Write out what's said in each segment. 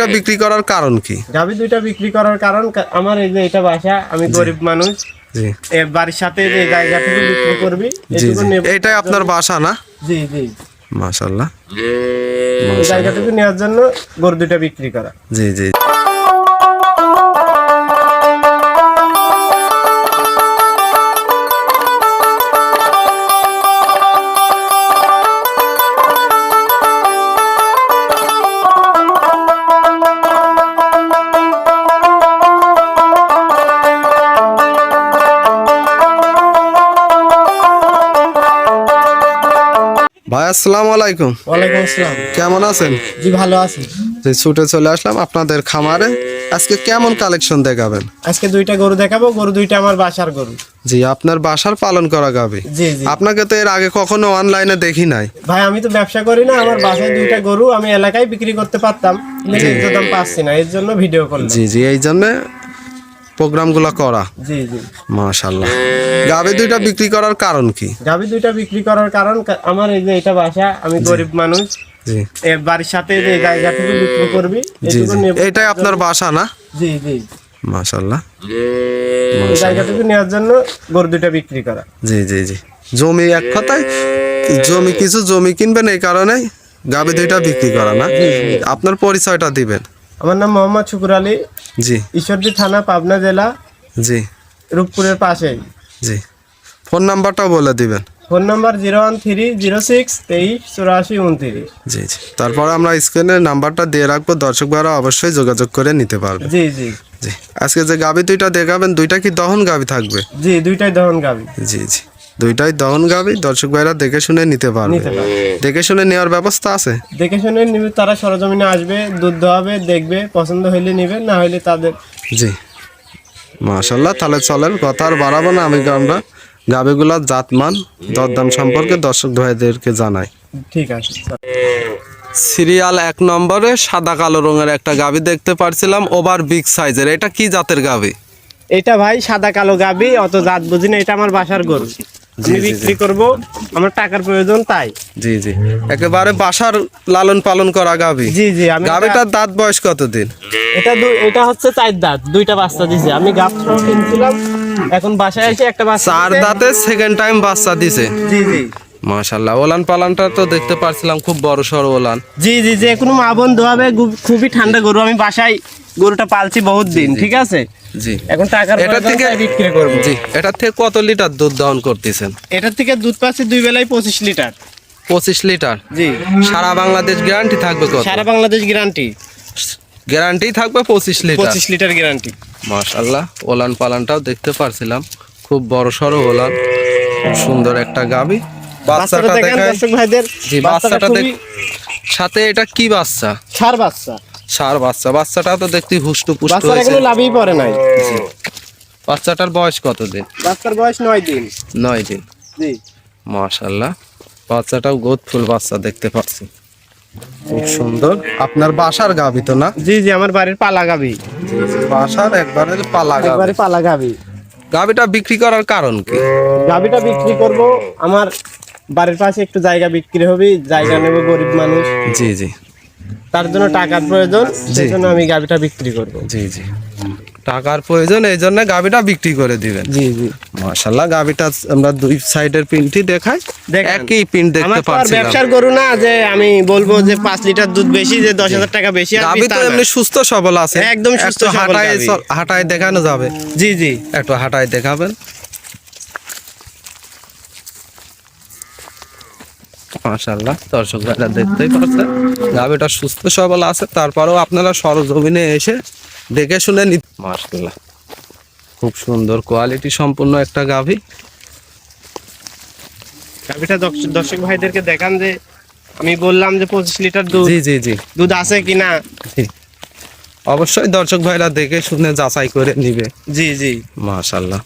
দুইটা বিক্রি করার কারণ কি? গাভী দুইটা বিক্রি করার কারণ আমার এই যে এটা বাসা আমি গরিব মানুষ। বাড়ির সাথে যে জায়গাটুকু বিক্রি করবি এটাই আপনার বাসা না? জি জি। মাশাআল্লাহ। জায়গাটুকু নেওয়ার জন্য গরু দুইটা বিক্রি করা। জি জি। আসসালামু আলাইকুম। ওয়ালাইকুম আসসালাম। কেমন আছেন? জি ভালো আছি। যে ছুটে চলে আসলাম আপনাদের খামারে। আজকে কেমন কালেকশন দেখাবেন? আজকে দুইটা গরু দেখাবো গরু দুইটা আমার বাসার গরু। জি আপনার বাসার পালন করা গাবে জি জি। আপনাকে তো এর আগে কখনো অনলাইনে দেখি নাই। ভাই আমি তো ব্যবসা করি না আমার বাসায় দুইটা গরু আমি এলাকায় বিক্রি করতে পারতাম কিন্তু দাম পাচ্ছি না এর জন্য ভিডিও করলাম। জি জি এই জন্য প্রোগ্রামগুলো করা? জি জি। মাশাল্লাহ গাবে দুইটা বিক্রি করার কারণ কি? গাভী দুইটা বিক্রি করার কারণ আমার এই যে এটা বাসা আমি গরিব মানুষ। জি। এ বাড়ির সাথে যে জায়গাটুকু বিক্রি করবি এটাই আপনার বাসা না? জি জি। মাশাল্লাহ এই জায়গাটুকু নেওয়ার জন্য গরু দুইটা বিক্রি করা। জি জি জি। জমি এক কথায় জমি কিছু জমি কিনবেন এই কারণে গাবে দুইটা বিক্রি করা না? আপনার পরিচয়টা দিবেন। আমার নাম মোহাম্মদ শুকুর আলী। জি। ঈশ্বরদী থানা পাবনা জেলা জি। রূপপুরের পাশে জি। ফোন নাম্বারটাও বলে দিবেন। Phone number zero one three zero six তেইশ চুরাশি উনত্রিশ। জি জি। তারপর আমরা স্ক্রিনে নাম্বারটা দিয়ে রাখব। দর্শক ভাইরা অবশ্যই যোগাযোগ করে নিতে পারবে। জি জি। জি। আজকে যে গাবি দুইটা দেখাবেন দুইটা কি দহন গাবি থাকবে? জি দুইটাই দহন গাবি। জি জি। দুইটাই দহন গাবি দর্শক ভাইরা দেখে শুনে নিতে পারবে। দেখে শুনে নেওয়ার ব্যবস্থা আছে? দেখে শুনে নিবে তারা সরজমিনে আসবে দুধ দোয়াবে দেখবে পছন্দ হইলে নিবে না হইলে তাদের জি। মাশাল্লাহ তাহলে চলেন কথা আর বাড়াবো না আমি আমরা গাবিগুলার জাতমান দরদাম সম্পর্কে দর্শক ভাইদেরকে জানাই। ঠিক আছে সিরিয়াল এক নম্বরে সাদা কালো রঙের একটা গাবি দেখতে পারছিলাম ওভার বিগ সাইজের। এটা কি জাতের গাবি? এটা ভাই সাদা কালো গাবি অত জাত বুঝি না এটা আমার বাসার গরু। আমি বিক্রি করব আমার টাকার প্রয়োজন তাই। জি জি। একেবারে বাসার লালন পালন করা গাবি জি জি আমি গাবিটার দাঁত বয়স কতদিন? এটা এটা হচ্ছে চার দাঁত দুইটা বাচ্চা দিছে। আমি গাব কিনছিলাম এখন বাসায় এসে একটা বাচ্চা চার দাঁতে সেকেন্ড টাইম বাচ্চা দিছে। জি জি। মাশাল্লাহ ওলান পালানটা তো দেখতে পারছিলাম খুব বড় সড় ওলান। জি জি যে কোনো মা বোন দোয়াবে গু- খুবই ঠান্ডা গরু আমি বাসায় গরুটা পালছি বহুত দিন ঠিক আছে? জি। এখন টাকার এটা থেকে বিক্রি করব। জি এটা থেকে কত লিটার দুধ দহন করতেছেন? এটার থেকে দুধ পাচ্ছি দুই বেলায় পঁচিশ লিটার। পঁচিশ লিটার? জি। সারা বাংলাদেশ গ্যারান্টি থাকবে কত? সারা বাংলাদেশ গ্যারান্টি গ্যারান্টি থাকবে পঁচিশ লিটার। পঁচিশ লিটার গ্যারান্টি মাশাল্লাহ ওলান পালানটাও দেখতে পারছিলাম। খুব বড় সড়ো ওলান খুব সুন্দর একটা গাবি। বাচ্চাটা দেখেন দর্শক ভাইদের। জি বাচ্চাটা সাথে এটা কি বাচ্চা? সার বাচ্চা। সার বাচ্চা। বাচ্চাটা তো দেখতে হুষ্টু পুষ্ট হয়েছে। লাভই পড়ে নাই। বাচ্চাটার বয়স কত দিন বাচ্চার বয়স নয় দিন। নয় দিন। জি। মাশাল্লাহ বাচ্চাটাও গোদ ফুল বাচ্চা দেখতে পাচ্ছি। খুব সুন্দর। আপনার বাসার গাবি তো না? জি জি আমার বাড়ির পালা গাবি বাসার একবারে পালা গাবি একবারে পালা গাবি গাবিটা বিক্রি করার কারণ কি? গাবিটা বিক্রি করব। আমার বাড়ির পাশে একটু জায়গা বিক্রি হবে। জায়গা নেব গরিব মানুষ। জি জি। তার জন্য টাকার প্রয়োজন। সেই জন্য আমি গাবিটা বিক্রি করব। জি জি। টাকার প্রয়োজন এই জন্য গাবিটা বিক্রি করে দিবেন। জি জি। মাশাল্লাহ গাবিটা আমরা দুই সাইডের পিনটি দেখাই দেখেন। একই পিন দেখতে আর পাচ্ছিলাম। ব্যবসার গরু না যে আমি বলব যে পাঁচ লিটার দুধ বেশি যে দশ হাজার টাকা বেশি আসবে গাবি তো এমনি সুস্থ সবল আছে। একদম সুস্থ সবল হাঁটায় গাভী। হাঁটায় দেখানো যাবে। জি জি। একটু হাঁটায় দেখাবেন। মাশাল্লাহ দর্শক ভাইরা দেখতেই পাচ্ছেন। গাবিটা সুস্থ সবল আছে তারপরেও আপনারা সরজমিনে এসে দেখে শুনে নি মাশাল্লাহ খুব সুন্দর কোয়ালিটি সম্পূর্ণ একটা গাভী। দর্শক ভাইদেরকে দেখান যে আমি বললাম যে পঁচিশ লিটার দুধ। জি জি জি। দুধ আছে কিনা অবশ্যই দর্শক ভাইরা দেখে শুনে যাচাই করে নিবে। জি জি। মাশাল্লাহ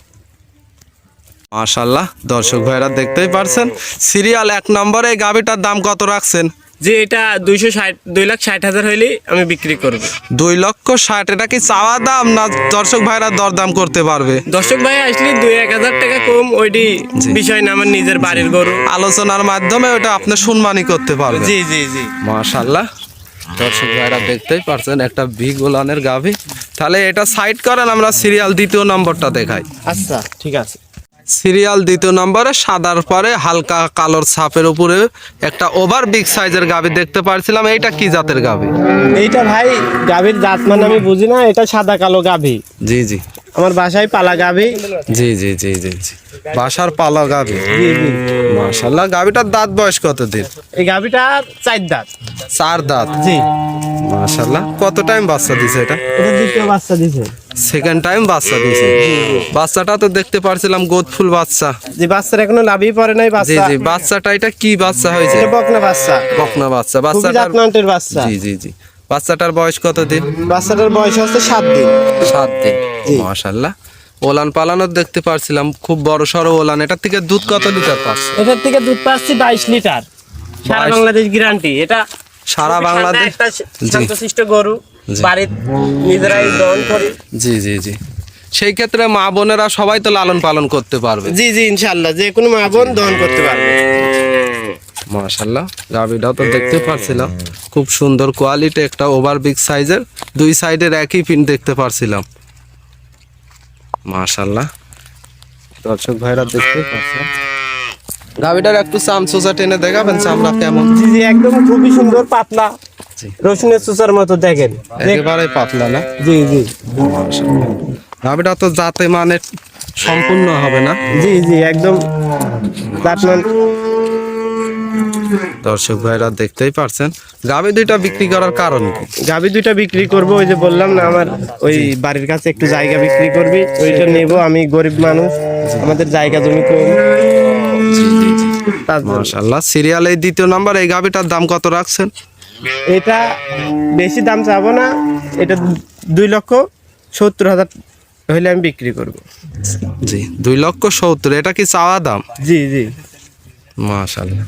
মাশাল্লাহ দর্শক ভাইরা দেখতেই পারছেন সিরিয়াল এক নম্বরে এই গাভিটার দাম কত রাখছেন? যে এটা দুইশো ষাট দুই লাখ ষাট হাজার হইলে আমি বিক্রি করব। দুই লক্ষ ষাট এটা কি চাওয়া দাম না দর্শক ভাইরা দরদাম করতে পারবে? দর্শক ভাই আসলে দুই এক হাজার টাকা কম ওইটি বিষয় না আমার নিজের বাড়ির গরু। আলোচনার মাধ্যমে ওটা আপনি সম্মানই করতে পারবেন জি জি জি। মাশাল্লাহ দর্শক ভাইরা দেখতেই পারছেন একটা ভি গোলানের গাভি। তাহলে এটা সাইড করেন আমরা সিরিয়াল দ্বিতীয় নম্বরটা দেখাই। আচ্ছা ঠিক আছে। সিরিয়াল দ্বিতীয় নম্বরে সাদার পরে হালকা কালোর ছাপের উপরে একটা ওভার বিগ সাইজের গাভি দেখতে পারছিলাম। এইটা কি জাতের গাভি? এইটা ভাই গাভীর জাত মানে আমি বুঝি না এটা সাদা কালো গাভী। জি জি। আমার বাসায় পালা গাভী। জি জি জি জি জি। বাসার পালা জি মাশাল্লাহ গাভিটার দাঁত বয়স কত দিন এই গাভীটা চার দাঁত। চার দাঁত? জি। মাশাল্লাহ কত টাইম বাচ্চা দিছে এটা? এটা দ্বিতীয় বাচ্চা দিছে। সেকেন্ড টাইম বাচ্চা দিছে বাচ্চাটা তো দেখতে পারছিলাম গোদ ফুল বাচ্চা। যে বাচ্চার এখনও লাভই পড়ে নাই বাচ্চা জি বাচ্চাটা এটা কি বাচ্চা হয়েছে? বকনা বাচ্চা। বকনা বাচ্চা। বাচ্চাটার বাচ্চা। জি জি জি। বাচ্চাটার বয়স কত দিন? বাচ্চাটার বয়স হচ্ছে সাত দিন। সাত দিন। জি। মাশাল্লাহ। ওলান পালানোর দেখতে পারছিলাম। খুব বড় সড়ো ওলান। এটার থেকে দুধ কত লিটার পাচ্ছে? এটার থেকে দুধ পাচ্ছি বাইশ লিটার। সারা বাংলাদেশ গ্যারান্টি। এটা সারা বাংলাদেশ একটা জি। গরু। জি। বাড়ির নিজেরাই দহন করি। জি জি জি। সেই ক্ষেত্রে মা বোনেরা সবাই তো লালন পালন করতে পারবে। জি জি ইনশাল্লাহ যে কোনো মা বোন দহন করতে পারবে। মাশাল্লাহ গাভিটাও তো দেখতে পারছিলাম। খুব সুন্দর কোয়ালিটি একটা ওভার বিগ সাইজের। দুই সাইডের একই পিন দেখতে পারছিলাম। মাশাল্লাহ দর্শক ভাইরা দেখতে পাচ্ছেন। গাভিটার একটু চামচোচা টেনে দেখাবেন চামড়া কেমন? জি জি একদম খুবই সুন্দর পাতলা। রসুনের চুচার মতো দেখেন। দেখ- একেবারে পাতলা না? জি জি। গাভিটা তো যাতে মানে সম্পূর্ণ হবে না? জি জি একদম দর্শক ভাইরা দেখতেই পারছেন গাভি দুইটা বিক্রি করার কারণ কি? গাভি দুইটা বিক্রি করব ওই যে বললাম না আমার ওই বাড়ির কাছে একটু জায়গা বিক্রি করবি ওইটা নেব আমি গরিব মানুষ আমাদের জায়গা জমি কম। মাশাল্লাহ সিরিয়াল এই দ্বিতীয় নাম্বার এই গাভিটার দাম কত রাখছেন? এটা বেশি দাম চাবো না এটা দুই লক্ষ সত্তর হাজার হইলে আমি বিক্রি করব। জি দুই লক্ষ সত্তর এটা কি চাওয়া দাম? জি জি। মাশাল্লাহ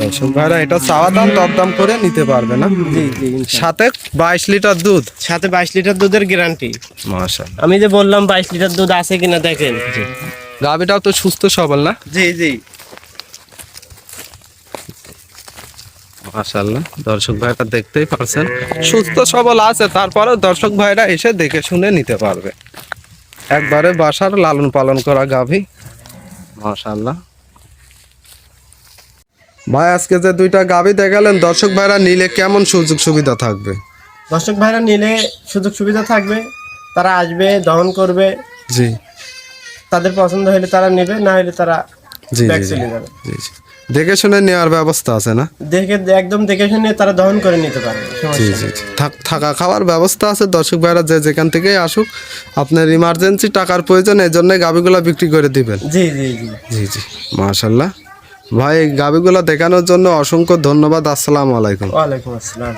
দর্শক ভাইরা এটা চাওয়া দাম দরদাম করে নিতে পারবে না? জি জি সাথে বাইশ লিটার দুধ? সাথে বাইশ লিটার দুধের গ্যারান্টি। মাশাল্লাহ আমি যে বললাম বাইশ লিটার দুধ আছে কিনা দেখেন। গাভিটাও তো সুস্থ সবল না? জি জি। মাশাল্লাহ দর্শক ভাইরা দেখতেই পারছেন সুস্থ সবল আছে তারপরেও দর্শক ভাইরা এসে দেখে শুনে নিতে পারবে। একবারে বাসার লালন পালন করা গাভী। মাশাল্লাহ ভাই আজকে যে দুইটা গাভী দেখালেন দর্শক ভাইরা নিলে কেমন সুযোগ সুবিধা থাকবে? দর্শক ভাইরা নিলে সুযোগ সুবিধা থাকবে। তারা আসবে দহন করবে। জি। তাদের পছন্দ হলে তারা নেবে না হলে তারা জি জি, জি। দেখে শুনে নেওয়ার ব্যবস্থা আছে না? দেখে একদম দেখে শুনে তারা দহন করে নিতে পারে জি জি। থাকা খাওয়ার ব্যবস্থা আছে দর্শক ভাইরা যে যেখান থেকেই আসুক আপনার ইমার্জেন্সি টাকার প্রয়োজন এই জন্য গাভিগুলা বিক্রি করে দিবেন। জি জি জি। জি জি মাশাল্লাহ। ভাই গাভিগুলা দেখানোর জন্য অসংখ্য ধন্যবাদ আসসালামু আলাইকুম। ওয়ালাইকুম আসসালাম।